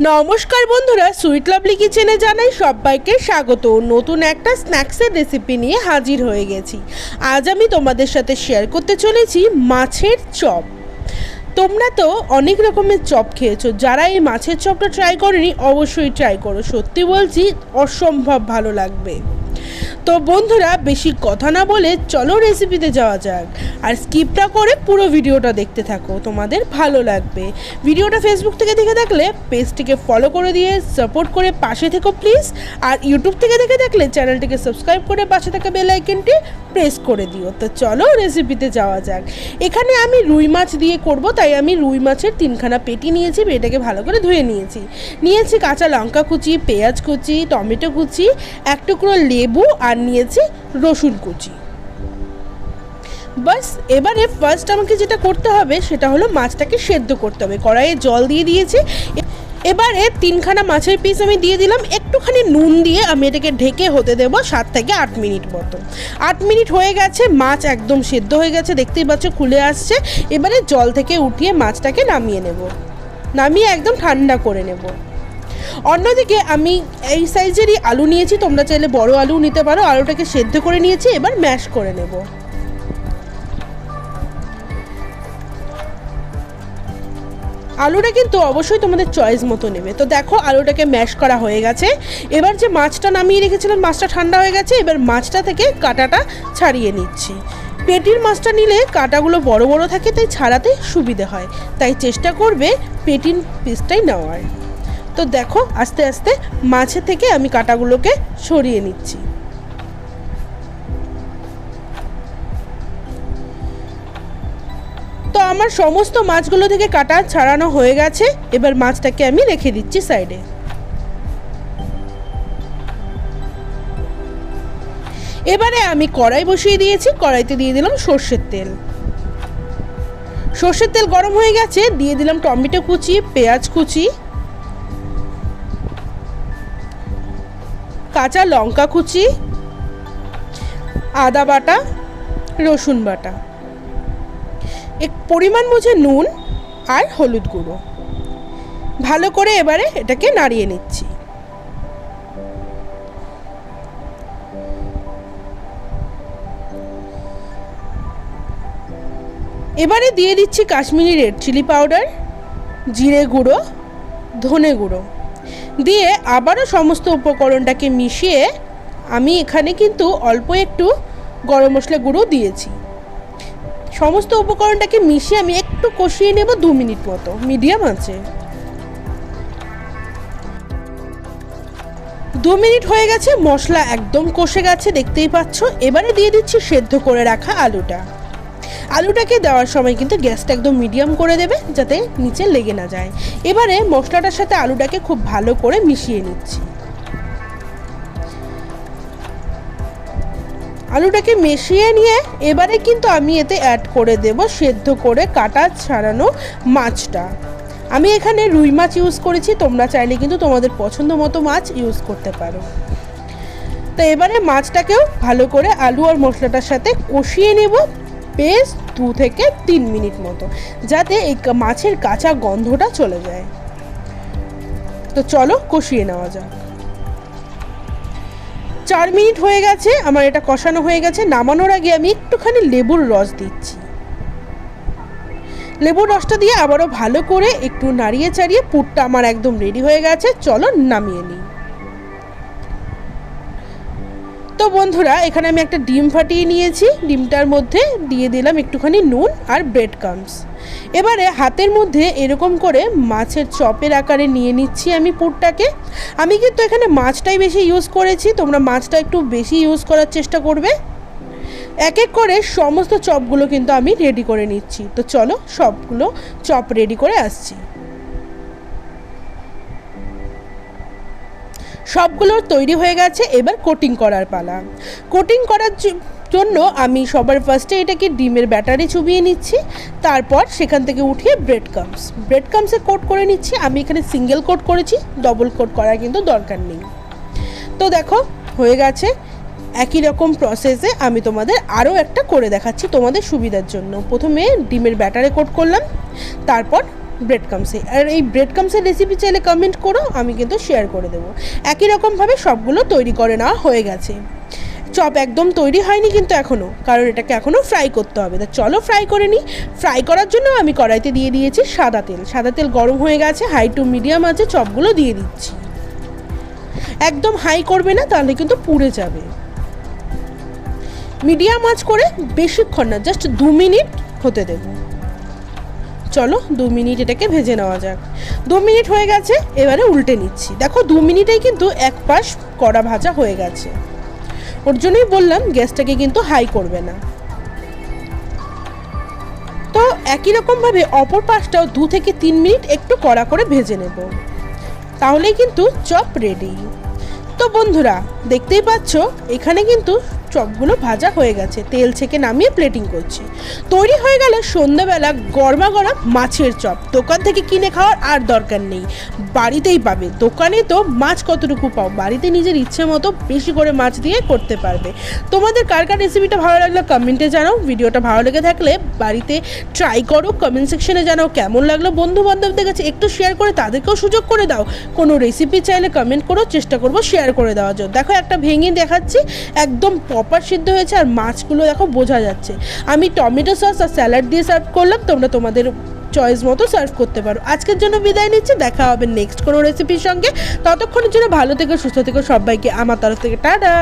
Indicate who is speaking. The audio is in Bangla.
Speaker 1: নমস্কার বন্ধুরা, সুইট লাভলি কিচেনে জানাই সবাইকে স্বাগত। নতুন একটা স্ন্যাক্সের রেসিপি নিয়ে হাজির হয়ে গেছি। আজ আমি তোমাদের সাথে শেয়ার করতে চলেছি মাছের চপ। তোমরা তো অনেক রকমের চপ খেয়েছো। যারা এই মাছের চপটা ট্রাই করেনি, অবশ্যই ট্রাই করো। সত্যি বলছি, অসম্ভব ভালো লাগবে। তো বন্ধুরা, বেশি কথা না বলে চলো রেসিপিতে যাওয়া যাক। আর স্কিপটা করে পুরো ভিডিওটা দেখতে থাকো, তোমাদের ভালো লাগবে। ভিডিওটা ফেসবুক থেকে দেখে থাকলে পেজটিকে ফলো করে দিয়ে সাপোর্ট করে পাশে থেকো প্লিজ আর ইউটিউব থেকে দেখে থাকলে চ্যানেলটিকে সাবস্ক্রাইব করে পাশে থাকা বেল আইকনটি প্রেস করে দিও। তো চলো রেসিপিতে যাওয়া যাক। এখানে আমি রুই মাছ দিয়ে করব, তাই আমি রুই মাছের তিনখানা পেটি নিয়েছি পেটাকে ভালো করে ধুয়ে নিয়েছি। নিয়েছি কাঁচা লঙ্কা কুচি, পেঁয়াজ কুচি, টমেটো কুচি, এক টুকরো লেবু আর নিয়েছি রসুন কুচি। বাস, এবারে ফার্স্ট আমাকে যেটা করতে হবে সেটা হলো মাছটাকে সেদ্ধ করতে হবে। কড়াইয়ে জল দিয়ে দিয়েছি। এবারে তিনখানা মাছের পিস আমি দিয়ে দিলাম। একটুখানি নুন দিয়ে আমি এটাকে ঢেকে হতে দেবো সাত থেকে আট মিনিট মতো। আট মিনিট হয়ে গেছে, মাছ একদম সেদ্ধ হয়ে গেছে, দেখতেই পাচ্ছ খুলে আসছে। এবারে জল থেকে উঠিয়ে মাছটাকে নামিয়ে নেব। নামিয়ে একদম ঠান্ডা করে নেব। অন্যদিকে আমি এই সাইজেরই আলু নিয়েছি, তোমরা চাইলে বড় আলু নিতে পারো। আলুটাকে সেদ্ধ করে নিয়েছি, এবার ম্যাশ করে নেব। আলুটা কিন্তু অবশ্যই তোমাদের চয়েস মতো নেবে। তো দেখো, আলুটাকে ম্যাশ করা হয়ে গেছে। এবার যে মাছটা নামিয়ে রেখেছিলাম, মাছটা ঠান্ডা হয়ে গেছে, এবার মাছটা থেকে কাঁটাটা ছাড়িয়ে নিচ্ছি। পেটির মাছটা নিলে কাঁটাগুলো বড় বড় থাকে, তাই ছাড়াতে সুবিধে হয়। তাই চেষ্টা করবে পেটির পিসটাই নেওয়ার। তো দেখো, আস্তে আস্তে মাছের থেকে আমি কাঁটাগুলোকে সরিয়ে নিচ্ছি। তো আমার সমস্ত মাছগুলো থেকে কাটা ছাড়ানো হয়ে গেছে, এবার মাছটাকে আমি রেখে দিচ্ছি সাইডে। এবারে আমি কড়াই বসিয়ে দিয়েছি, কড়াইতে দিয়ে দিলাম সর্ষের তেল। সর্ষের তেল গরম হয়ে গেছে, দিয়ে দিলাম টমেটো কুচি, পেঁয়াজ কুচি কাঁচা লঙ্কা কুচি, আদা বাটা, রসুন বাটা। এক পরিমাণ বুঝে নুন আর হলুদ গুঁড়ো। ভালো করে এবারে এটাকে নাড়িয়ে নিচ্ছি। এবারে দিয়ে দিচ্ছি কাশ্মীরি রেড চিলি পাউডার, জিরে গুঁড়ো, ধনে গুঁড়ো। দিয়ে আবারও সমস্ত উপকরণটাকে মিশিয়ে আমি এখানে কিন্তু অল্প একটু গরম মশলা গুঁড়ো দিয়েছি। সমস্ত উপকরণটাকে মিশিয়ে আমি একটু কষিয়ে নেব দু মিনিট মতো, মিডিয়াম আছে। দু মিনিট হয়ে গেছে, মশলা একদম কষে গেছে, দেখতেই পাচ্ছ। এবারে দিয়ে দিচ্ছি সেদ্ধ করে রাখা আলুটা। আলুটাকে দেওয়ার সময় কিন্তু গ্যাসটা একদম মিডিয়াম করে দেবে যাতে নিচে লেগে না যায়। এবারে মশলাটার সাথে আলুটাকে খুব ভালো করে মিশিয়ে নিচ্ছি। আলুটাকে মিশিয়ে নিয়ে এবারে কিন্তু আমি এতে অ্যাড করে দেব সেদ্ধ করে কাটা ছাড়ানো মাছটা। আমি এখানে রুই মাছ ইউজ করেছি, তোমরা চাইলে কিন্তু তোমাদের পছন্দ মতো মাছ ইউজ করতে পারো। তো এবারে মাছটাকেও ভালো করে আলু আর মশলাটার সাথে কষিয়ে নেব। বেশ দু থেকে তিন মিনিট মতো, যাতে এই মাছের কাঁচা গন্ধটা চলে যায়। তো চলো কষিয়ে নেওয়া যাক। চার মিনিট হয়ে গেছে, আমার এটা কষানো হয়ে গেছে। নামানোর আগে আমি একটুখানি লেবুর রস দিচ্ছি। লেবুর রসটা দিয়ে আবারও ভালো করে একটু নাড়িয়ে চাড়িয়ে পুরটা আমার একদম রেডি হয়ে গেছে। চলো নামিয়ে নিই। তো বন্ধুরা, এখানে আমি একটা ডিম ফাটিয়ে নিয়েছি। ডিমটার মধ্যে দিয়ে দিলাম একটুখানি নুন আর ব্রেড কামস এবারে হাতের মধ্যে এরকম করে মাছের চপের আকারে নিয়ে নিচ্ছি আমি পুরটাকে। আমি কিন্তু এখানে মাছটাই বেশি ইউজ করেছি, তোমরা মাছটা একটু বেশি ইউজ করার চেষ্টা করবে। এক এক করে সমস্ত চপগুলো কিন্তু আমি রেডি করে নিচ্ছি। তো চলো সবগুলো চপ রেডি করে আসছি। সবগুলো তৈরি হয়ে গেছে, এবার কোটিং করার পালা। কোটিং করার জন্য আমি সবার ফার্স্টে এটাকে ডিমের ব্যাটারে চুবিয়ে নিচ্ছি, তারপর সেখান থেকে উঠিয়ে ব্রেড কামস ব্রেড কামসে কোট করে নিচ্ছি, আমি এখানে সিঙ্গেল কোট করেছি ডবল কোট করার কিন্তু দরকার নেই। তো দেখো, হয়ে গেছে। একই রকম প্রসেসে আমি তোমাদের আরও একটা করে দেখাচ্ছি তোমাদের সুবিধার জন্য। প্রথমে ডিমের ব্যাটারে কোট করলাম, তারপর ব্রেড কামসে আর এই ব্রেড কামসের রেসিপি চাইলে কমেন্ট করো, আমি কিন্তু শেয়ার করে দেবো। একই রকমভাবে সবগুলো তৈরি করে নেওয়া হয়ে গেছে। চপ একদম তৈরি হয়নি কিন্তু এখনও কারণ এটাকে এখনও ফ্রাই করতে হবে। তা চলো ফ্রাই করে নিই। ফ্রাই করার জন্য আমি কড়াইতে দিয়ে দিয়েছি সাদা তেল। সাদা তেল গরম হয়ে গেছে হাই টু মিডিয়াম আছে, চপগুলো দিয়ে দিচ্ছি। একদম হাই করবে না, তাহলে কিন্তু পুড়ে যাবে। মিডিয়াম আঁচ করে বেশিক্ষণ না জাস্ট দু মিনিট হতে দেবো। চলো দু মিনিট এটাকে ভেজে নেওয়া যাক। দু মিনিট হয়ে গেছে, এবারে উল্টে নিচ্ছি। দেখো দু মিনিটেই কিন্তু এক পাশ কড়া ভাজা হয়ে গেছে। ওর জন্যই বললাম গ্যাসটাকে কিন্তু হাই করবে না। তো একই রকমভাবে অপর পাশটাও দু থেকে তিন মিনিট একটু কড়া করে ভেজে নেব। তাহলেই কিন্তু চপ রেডি তো বন্ধুরা, দেখতেই পাচ্ছ, এখানে কিন্তু চপগুলো ভাজা হয়ে গেছে। তেল থেকে নামিয়ে প্লেটিং করছি। তৈরি হয়ে গেল সন্ধ্যাবেলা গরমা গরম মাছের চপ। দোকান থেকে কিনে খাওয়ার আর দরকার নেই। বাড়িতেই পাবে। দোকানে তো মাছ কতটুকু পাও? বাড়িতে নিজের ইচ্ছে মতো বেশি করে মাছ দিয়ে করতে পারবে। তোমাদের কার কার রেসিপিটা ভালো লাগল কমেন্টে জানাও। ভিডিওটা ভালো লেগে থাকলে বাড়িতে ট্রাই করো। কমেন্ট সেকশনে জানাও কেমন লাগল বন্ধু বান্ধবদের কাছে। একটু শেয়ার করে তাদেরকেও সুযোগ করে দাও। কোনো রেসিপি চাইলে কমেন্ট করো চেষ্টা করব শেয়ার করে দেওয়ার জন্য। দেখো একটা ভেঙে দেখাচ্ছি। একদম প্রপার সিদ্ধ হয়েছে আর মাছগুলো দেখো বোঝা যাচ্ছে। আমি টমেটো সস আর স্যালাড দিয়ে সার্ভ করলাম, তোমরা তোমাদের চয়েস মতো সার্ভ করতে পারো। আজকের জন্য বিদায় নিচ্ছি, দেখা হবে নেক্সট কোনো রেসিপির সঙ্গে। ততক্ষণের জন্য ভালো থেকে, সুস্থ থেকে সবাইকে, আমার তরফ থেকে, টাটা!